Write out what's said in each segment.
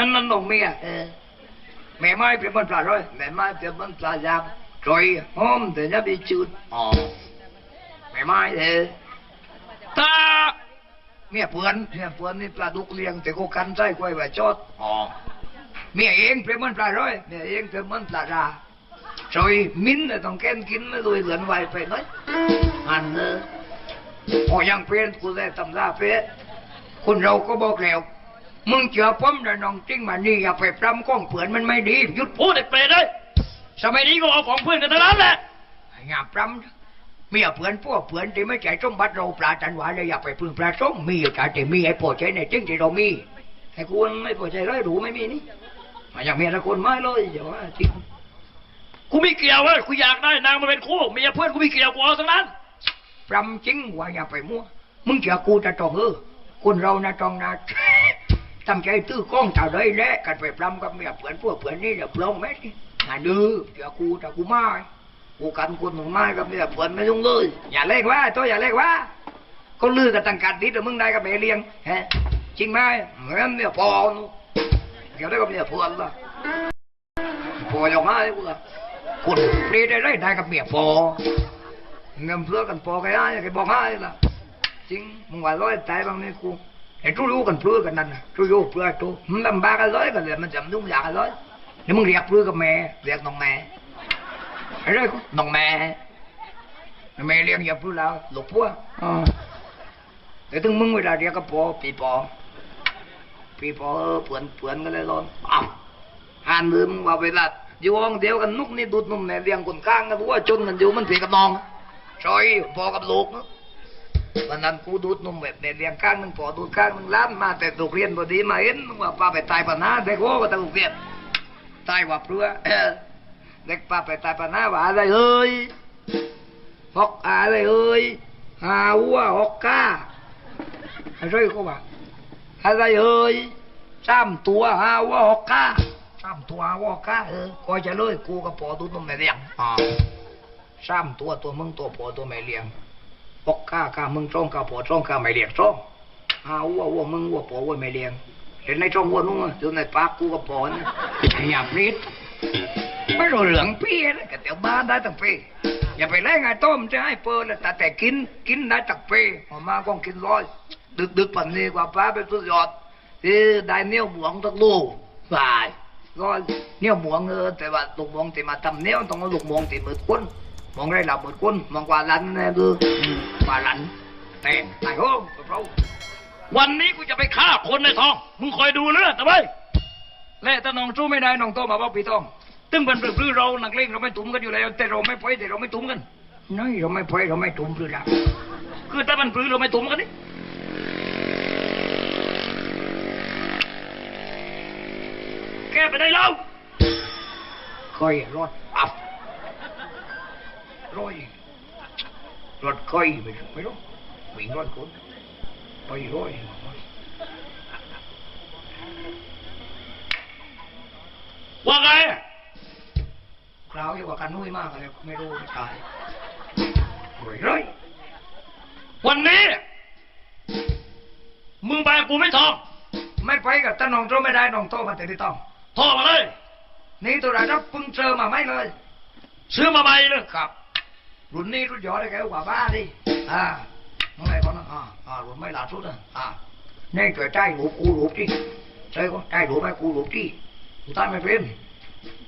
นั่นนั่นน้องเมียเออแม่ไม้เปรียบเหมันปลาร้อยแม่ไม้เปรียบเหมันปลายางจอยหอมแต่จะไปจืดอ๋อแม่ไม้เออตาเมียเพื่อนเนี่ยพวกนี้ปลาดุกเลี้ยงแต่ก็กันใส่กล้วยไว้จอดอ๋อเมียเองเปรียบเหมันปลาร้อยเนี่ยเองเปรียบเหมันปลาราจอยมิ้นท์น่ะต้องแก้นกินไม่รวยเหลือนไวไปหน้อยอันเออพอยังเปลี่ยนกูได้ตำราเป๊ะคนเราก็บอกแล้ว มึงเจอผมนะน้องจริงมานี่อย่าไปปรำก้องเผื่อนมันไม่ดีหยุดพูดไอ้เปรตเลยสมัยนี้ก็เอาของเพื่อนกันทั้งนั้นแหละอย่าปรำเมียเพื่อนพวกเพื่อนที่ไม่ใจสมบัติเราปลาจันหวานเลยอย่าไปพึ่งปลาส้มมีแต่ที่มีไอ้พอใจในจริงที่เรามีไอ้กูไม่พอใจร้อยรู้ไม่มีนี่มาอย่างเมียละคนไม่เลยอย่าว่าจริงกูไม่เกี่ยวเว้ยกูอยากได้นางมาเป็นคู่เมียเพื่อนกูไม่เกี่ยวกูเอาทั้งนั้นปรำจริงว่าอย่าไปมั่วมึงเจอกูจะต้องเออคนเรานะต้องนะ ตั้งใจตื้อก้องเท่าไรแหละกันไปปรำกับเมียเพื่อนพวกเพื่อนนี่เดี๋ยวปลงแม่นี่งาดื้อเดี๋ยวกูแต่กูม่กูกันคนหนึ่งไม้กับเนี่ยเปิดไม่ยุ่งเลยอย่าเล่กว่าตัวอย่าเล่กว่าก็ลือกันตั้งการดิแต่มึงได้กับเมเลี้ยงฮะจริงไหมเหมือนเนี่ยพอนู่นเดี๋ยวได้กับเนี่ยเพื่อนละพอยังไงกูละคุณเปรีได้ไรได้กับเมียพอเงินเพื่อกันพอกันได้แกบอกให้ละจริงมึงว่าร้อยใจบางนี่กู ไอ้ทุรู้กันเพื่อกันนั่นน่ะทุรู้เพื่อทุมันลำบากกันร้อยกันเลยมันจำยุ่งยากกันร้อยแล้วมึงเรียกเพื่อกับแม่เรียกน้องแม่ไอ้ไรกูน้องแม่แม่เลี้ยงอย่าเพื่อเราลูกพัวอ๋อแต่ถึงมึงเวลาเรียกก็พอปีปอปีปอเออเพื่อนเพื่อนกันเลยร้อนอ้าวหันมือมึงว่าเวลาอยู่ห้องเดียวกันนุกนี่ดูดนุ่มแม่เลี้ยงคนข้างกันว่าจนกันอยู่มันเพียกับน้องซอยพอกับลูกเนาะ วันนั้นกูดูดนุ่มแบบแม่เลี้ยงข้างหนึงพอดูดข้างหนึงล้านมาแต่ลูกเรียนพอดีมาเห็นว่าป้าไปตายปัญหาเด็กโอ้ก็ตะลูกเรียนตายว่าเพื่อเออเด็กป้าไปตายปัญหาว่าอะไรเอ้ยฮอกอะไรเอ้ยหาวัวฮอกก้าไอ้ไรก็ว่าอะไรเอ้ยสามตัวหาว่าหกก้าสามตัววอกก้าเออคอยจะเลยกูกับปอดูนมแม่เลี้ยงอ๋อสามตัวตัวมึงตัวปอตัวแม่เลี้ยง หกก้าก้ามึงจ้องก้าปอจ้องก้าแม่เลี้ยงจ้องหาวัววัวมึงวัวปอวัวแม่เลี้ยงเห็นในจ้องวัวนุ่งอยู่ในปากกูกับปอนะอย่าปรีดไม่รู้เหลืองพี่นะก็เดี๋ยวบ้านได้ตั้งปีอย่าไปแล่งไอ้ต้มจะให้เปิดแล้วแต่แต่กินกินได้ตั้งปีออกมาก็กินร้อยดึกดึกปันนี้กว่าป้าไปสุดยอดที่ได้เนี้ยวหวงตักลูกบายก็เนี่ยหมวงเออแต่ว่าลูกหมวงที่มาทำเนี่ยต้องเอาลูกหมวงที่มืดคน มวงได้หลับมืดคนมวงกว่าลันเนี่ยคือปลาหลันแต่งตายโอ้เราวันนี้กูจะไปฆ่าคนในท้อง มึงคอยดูเรื่องแต่ไปและถ้าน้องสู้ไม่ได้น้องโตมาบอกพี่ต้องตึงเป็นปลื้อเรานักเลงเราไม่ตุ้มกันอยู่แล้ว แต่เราไม่ปล่อยแต่เราไม่ตุ้มกันน้อยเราไม่พอยเราไม่ตุ้มปลื้ละคือถ้ามันปลื้อเราไม่ตุ้มกันนี่แกไปได้แล้วคอยรอับ ร้อยรถคอยไม่รู้ไม่รู้วิ่งรถคนไปร้อยว่าไงคราวอยู่กว่ากันนุ้ยมากเลยไม่รู้ไม่ตายรวยร้อยวันนี้ มึงไปกูไม่ทองไม่ไปกับตาน้องโตไม่ได้น้องโตมาแต่ที่ต้องทอมาเลย นี่ตัวระดับพิ่งเจอมาไม่เลยซื้อมาใหม่เลยครับ รุ่นนี้รุ่นยอดได้แกกว่าบ้าดิอ่าน้องไอ้คนนั้นอ่าอ่ารุ่นไม่หลาสุดนะอ่านี่ช่วยใจหลูกกูหลูกที่ใช่ก็ใจหลูกให้กูหลูกที่กูตายไม่เป็น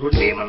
รุ่นนี้มัน